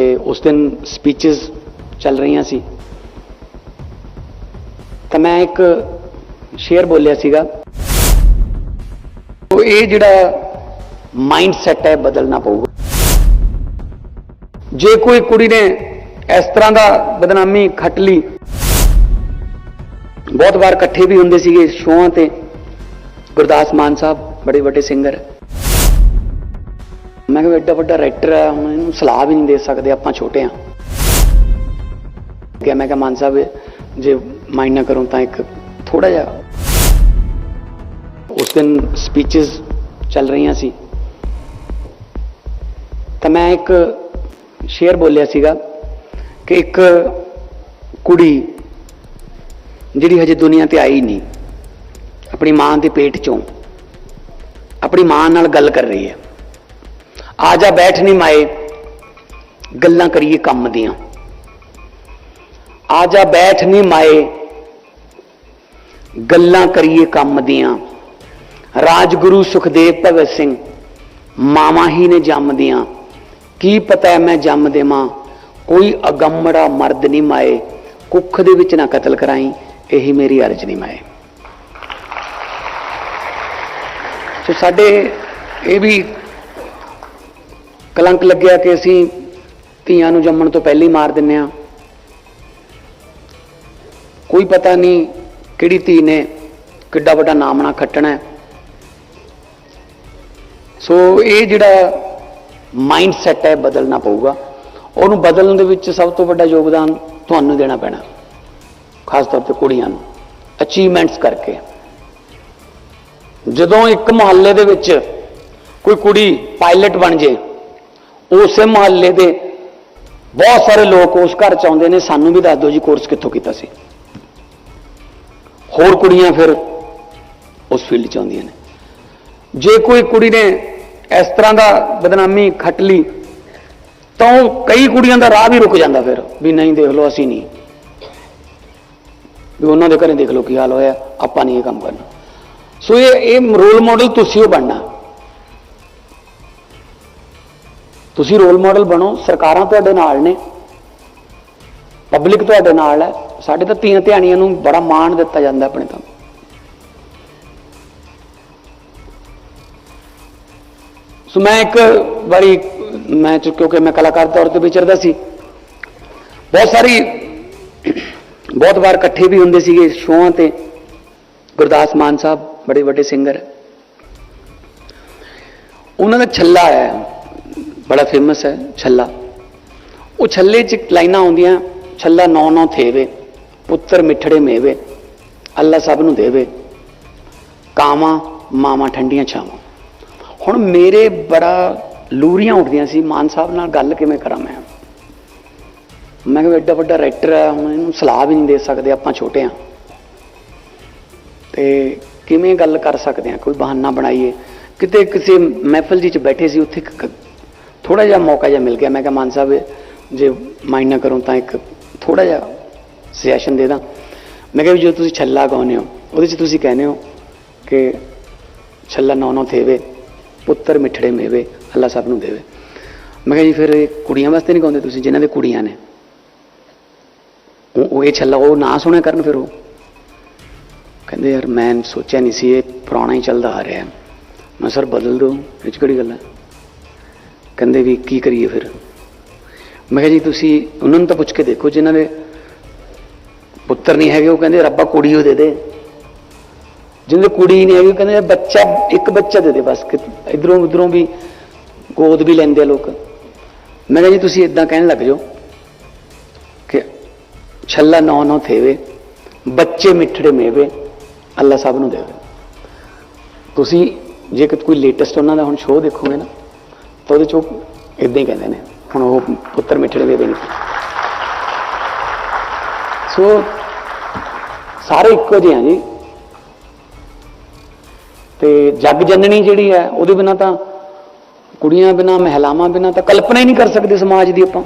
ਤੇ ਉਸ ਦਿਨ ਸਪੀਚਸ ਚੱਲ ਰਹੀਆਂ ਸੀ। ਤਾਂ ਮੈਂ ਇੱਕ ਸ਼ੇਅਰ ਬੋਲਿਆ ਸੀਗਾ। ਉਹ ਇਹ ਜਿਹੜਾ ਮਾਈਂਡ ਸੈਟ ਹੈ ਬਦਲਣਾ ਪਊਗਾ। ਜੇ ਕੋਈ ਕੁੜੀ ਨੇ ਇਸ ਤਰ੍ਹਾਂ ਦਾ ਬਦਨਾਮੀ ਖੱਟ ਲਈ, ਬਹੁਤ ਵਾਰ ਇਕੱਠੇ ਵੀ ਹੁੰਦੇ ਸੀਗੇ ਸ਼ੋਆਂ ਤੇ। ਗੁਰਦਾਸ ਮਾਨ ਸਾਹਿਬ ਬੜੇ ਵੱਡੇ ਸਿੰਗਰ ਮੈਂ ਕਿਹਾ ਐਡਾ ਵੱਡਾ ਰਾਈਟਰ ਹੈ ਹੁਣ ਇਹਨੂੰ ਸਲਾਹ ਵੀ ਨਹੀਂ ਦੇ ਸਕਦੇ ਆਪਾਂ ਛੋਟੇ ਆ। ਕਿ ਮੈਂ ਕਿਹਾ ਮਾਨ ਸਾਹਿਬ, ਜੇ ਮਾਈਂਡ ਨਾ ਕਰੋ ਤਾਂ ਇੱਕ ਥੋੜਾ ਜਿਹਾ ਉਸ ਦਿਨ ਸਪੀਚਸ ਚੱਲ ਰਹੀਆਂ ਸੀ। ਤਾਂ ਮੈਂ ਇੱਕ ਸ਼ੇਅਰ ਬੋਲਿਆ ਸੀਗਾ ਕਿ ਇੱਕ ਕੁੜੀ ਜਿਹੜੀ ਹਜੇ ਦੁਨੀਆ ਤੇ ਆਈ ਨਹੀਂ, ਆਪਣੀ ਮਾਂ ਦੇ ਪੇਟ ਚੋਂ, ਆਪਣੀ ਮਾਂ ਨਾਲ ਗੱਲ ਕਰ ਰਹੀ ਹੈ। ਆ ਜਾ ਬੈਠ ਨਹੀਂ ਮਾਏ। ਗੱਲਾਂ ਕਰੀਏ ਕੰਮ ਦੀਆਂ। ਆ ਜਾ ਬੈਠ ਨਹੀਂ ਮਾਏ। ਗੱਲਾਂ ਕਰੀਏ ਕੰਮ ਦੀਆਂ। ਰਾਜਗੁਰੂ ਸੁਖਦੇਵ ਭਗਤ ਸਿੰਘ, ਮਾਵਾਂ ਹੀ ਨੇ ਜੰਮਦੀਆਂ ਕੀ ਪਤਾ ਮੈਂ ਜੰਮ ਦੇਵਾਂ। ਕੋਈ ਅਗੰਮੜਾ ਮਰਦ ਨਹੀਂ ਮਾਏ। ਕੁੱਖ ਦੇ ਵਿੱਚ ਨਾ ਕਤਲ ਕਰਾਈ, ਇਹੀ ਮੇਰੀ ਅਰਜ਼ ਨਹੀਂ ਮਾਏ। ਸੋ ਸਾਡੇ ਇਹ ਵੀ ਕਲੰਕ ਲੱਗਿਆ ਕਿ ਅਸੀਂ ਧੀਆਂ ਨੂੰ ਜੰਮਣ ਤੋਂ ਪਹਿਲਾਂ ਹੀ ਮਾਰ ਦਿੰਨੇ ਆ। ਕੋਈ ਪਤਾ ਨਹੀਂ ਕਿਹੜੀ ਧੀ ਨੇ ਕਿੱਡਾ ਵੱਡਾ ਨਾਮਣਾ ਖੱਟਣਾ। ਸੋ ਇਹ ਜਿਹੜਾ ਮਾਈਂਡ ਸੈਟ ਹੈ, ਬਦਲਣਾ ਪਊਗਾ। ਉਹਨੂੰ ਬਦਲਣ ਦੇ ਵਿੱਚ ਸਭ ਤੋਂ ਵੱਡਾ ਯੋਗਦਾਨ ਤੁਹਾਨੂੰ ਦੇਣਾ ਪੈਣਾ। ਖਾਸ ਤੌਰ ਤੇ ਕੁੜੀਆਂ ਨੂੰ। ਅਚੀਵਮੈਂਟਸ ਕਰਕੇ। ਜਦੋਂ ਇੱਕ ਮੁਹੱਲੇ ਦੇ ਵਿੱਚ ਕੋਈ ਕੁੜੀ ਪਾਇਲਟ ਬਣ ਜੇ ਉਸੇ ਮੁਹੱਲੇ ਦੇ ਬਹੁਤ ਸਾਰੇ ਲੋਕ ਉਸ ਘਰ ਚ ਆਉਂਦੇ ਨੇ। ਸਾਨੂੰ ਵੀ ਦੱਸ ਦਿਓ ਜੀ ਕੋਰਸ ਕਿੱਥੋਂ ਕੀਤਾ ਸੀ। ਹੋਰ ਕੁੜੀਆਂ ਫਿਰ ਉਸ ਫੀਲਡ ਚ ਆਉਂਦੀਆਂ ਨੇ। ਜੇ ਕੋਈ ਕੁੜੀ ਨੇ ਇਸ ਤਰ੍ਹਾਂ ਦਾ ਬਦਨਾਮੀ ਖੱਟ ਲਈ, ਤਾਂ ਉਹ ਕਈ ਕੁੜੀਆਂ ਦਾ ਰਾਹ ਵੀ ਰੁਕ ਜਾਂਦਾ ਫਿਰ, ਵੀ ਨਹੀਂ ਦੇਖ ਲਓ, ਅਸੀਂ ਨਹੀਂ। ਵੀ ਉਹਨਾਂ ਦੇ ਘਰੇ ਦੇਖ ਲਓ ਕੀ ਹਾਲ ਹੋਇਆ, ਆਪਾਂ ਨਹੀਂ ਇਹ ਕੰਮ ਕਰਨਾ। ਸੋ ਇਹ ਇਹ ਰੋਲ ਮਾਡਲ ਤੁਸੀਂ ਉਹ ਬਣਨਾ। ਤੁਸੀਂ ਰੋਲ ਮਾਡਲ ਬਣੋ, ਸਰਕਾਰਾਂ ਤੁਹਾਡੇ ਨਾਲ ਨੇ ਪਬਲਿਕ ਤੁਹਾਡੇ ਨਾਲ ਹੈ, ਸਾਡੇ ਤਾਂ ਧੀਆਂ ਧਿਆਣੀਆਂ ਨੂੰ ਬੜਾ ਮਾਣ ਦਿੱਤਾ ਜਾਂਦਾ ਆਪਣੇ ਤਾਂ। ਸੋ ਮੈਂ ਇੱਕ ਵਾਰੀ, ਮੈਂ ਚ- ਕਿਉਂਕਿ ਮੈਂ ਕਲਾਕਾਰ ਤੌਰ ਤੇ ਵਿਚਰਦਾ ਸੀ, ਬਹੁਤ ਸਾਰੀ, ਬਹੁਤ ਵਾਰ ਇਕੱਠੇ ਵੀ ਹੁੰਦੇ ਸੀਗੇ ਸ਼ੋਆਂ ਤੇ, ਗੁਰਦਾਸ ਮਾਨ ਸਾਹਿਬ ਬੜੇ ਵੱਡੇ ਸਿੰਗਰ ਉਹਨਾਂ ਦਾ ਛੱਲਾ ਹੈ। ਬੜਾ ਫੇਮਸ ਹੈ, ਛੱਲਾ। ਉਹ ਛੱਲੇ 'ਚ ਲਾਈਨਾਂ ਆਉਂਦੀਆਂ, ਛੱਲਾ ਨੌ ਨੌ ਥੇਵੇ, ਪੁੱਤਰ ਮਿੱਠੜੇ ਮੇਵੇ, ਅੱਲਾ ਸਭ ਨੂੰ ਦੇਵੇ। ਕਾਵਾਂ, ਮਾਵਾਂ ਠੰਡੀਆਂ ਛਾਵਾਂ। ਹੁਣ ਮੇਰੇ ਬੜਾ ਲੂਰੀਆਂ ਉੱਠਦੀਆਂ ਸੀ, ਮਾਨ ਸਾਹਿਬ ਨਾਲ ਗੱਲ ਕਿਵੇਂ ਕਰਾਂ ਮੈਂ? ਮੈਂ ਕਿਹਾ ਐਡਾ ਵੱਡਾ ਰਾਈਟਰ ਹੈ, ਹੁਣ ਇਹਨੂੰ ਸਲਾਹ ਵੀ ਨਹੀਂ ਦੇ ਸਕਦੇ, ਆਪਾਂ ਛੋਟੇ ਆ ਤੇ ਕਿਵੇਂ ਗੱਲ ਕਰ ਸਕਦੇ ਆ ਕੋਈ ਬਹਾਨਾ ਬਣਾਈਏ। ਕਿਤੇ ਕਿਸੇ ਮਹਿਫਲ ਜੀ ਚ ਬੈਠੇ ਸੀ, ਉੱਥੇ ਥੋੜਾ ਜਿਹਾ ਮੌਕਾ ਜਿਹਾ ਮਿਲ ਗਿਆ ਮੈਂ ਕਿਹਾ ਮਾਨ ਸਾਹਿਬ ਜੇ ਮਾਈਂਡ ਨਾ ਕਰੋ ਤਾਂ ਇੱਕ ਥੋੜਾ ਜਿਹਾ ਸੁਜੈਸ਼ਨ ਦੇ ਦਾਂ ਮੈਂ ਕਿਹਾ ਵੀ ਜੋ ਤੁਸੀਂ ਛੱਲਾ ਗਾਉਂਦੇ ਹੋ ਉਹਦੇ ਚ ਤੁਸੀਂ ਕਹਿੰਦੇ ਹੋ ਕਿ ਛੱਲਾ ਨੌ ਨੌ ਥੇਵੇ ਪੁੱਤਰ ਮਿੱਠੜੇ ਮੇਵੇ ਅੱਲਾ ਸਭ ਨੂੰ ਦੇਵੇ ਮੈਂ ਕਿਹਾ ਜੀ ਫਿਰ ਇਹ ਕੁੜੀਆਂ ਵਾਸਤੇ ਨਹੀਂ ਗਾਉਂਦੇ ਤੁਸੀਂ ਜਿਨ੍ਹਾਂ ਦੇ ਕੁੜੀਆਂ ਨੇ ਉਹ ਇਹ ਛੱਲਾ ਉਹ ਨਾ ਸੁਣਿਆ ਕਰਨ ਫਿਰ ਉਹ ਕਹਿੰਦੇ ਯਾਰ ਮੈਂ ਸੋਚਿਆ ਨਹੀਂ ਸੀ ਇਹ ਪੁਰਾਣਾ ਹੀ ਚੱਲਦਾ ਆ ਰਿਹਾ ਮੈਂ ਸਰ ਬਦਲ ਦੋ ਇਹ 'ਚ ਕਿਹੜੀ ਗੱਲ ਹੈ ਕਹਿੰਦੇ ਵੀ ਕੀ ਕਰੀਏ ਫਿਰ? ਮੈਂ ਕਿਹਾ ਜੀ, ਤੁਸੀਂ ਉਹਨਾਂ ਨੂੰ ਤਾਂ ਪੁੱਛ ਕੇ ਦੇਖੋ, ਜਿਨ੍ਹਾਂ ਦੇ ਪੁੱਤਰ ਨਹੀਂ ਹੈਗੇ, ਉਹ ਕਹਿੰਦੇ ਰੱਬਾ ਕੁੜੀ ਉਹ ਦੇ ਦੇ। ਜਿਹਦੇ ਕੁੜੀ ਨਹੀਂ ਹੈਗੀ, ਉਹ ਕਹਿੰਦੇ ਬੱਚਾ, ਇੱਕ ਬੱਚਾ ਦੇ ਦੇ ਬਸ ਇਧਰੋਂ ਉਧਰੋਂ ਵੀ ਗੋਦ ਵੀ ਲੈਂਦੇ ਆ ਲੋਕ। ਮੈਂ ਕਿਹਾ ਜੀ, ਤੁਸੀਂ ਇਦਾਂ ਕਹਿਣ ਲੱਗ ਜਾਓ ਕਿ ਛੱਲਾ ਨੌ ਨੌ ਥੇਵੇ, ਬੱਚੇ ਮਿੱਠੜੇ ਮੇਵੇ, ਅੱਲਾ ਸਾਹਿਬ ਨੂੰ ਦੇਵੇ ਤੁਸੀਂ ਜੇ ਕੋਈ ਲੇਟੈਸਟ ਉਹਨਾਂ ਦਾ ਹੁਣ ਸ਼ੋਅ ਦੇਖੋਗੇ ਨਾ ਤਾਂ ਉਹਦੇ ਚੋਂ ਇਦਾਂ ਹੀ ਕਹਿੰਦੇ ਨੇ, ਹੁਣ ਉਹ ਪੁੱਤਰ ਮਿੱਠੜੇ ਮੇਵੇ ਨਹੀਂ ਸੋ ਸਾਰੇ ਇੱਕੋ ਜਿਹੇ ਆ ਜੀ। ਤੇ ਜਗ ਜਨਨੀ ਜਿਹੜੀ ਹੈ, ਉਹਦੇ ਬਿਨਾ ਤਾਂ ਕੁੜੀਆਂ ਬਿਨਾ, ਮਹਿਲਾਵਾਂ ਬਿਨਾ ਤਾਂ ਕਲਪਨਾ ਹੀ ਨਹੀਂ ਕਰ ਸਕਦੇ ਸਮਾਜ ਦੀ ਆਪਾਂ।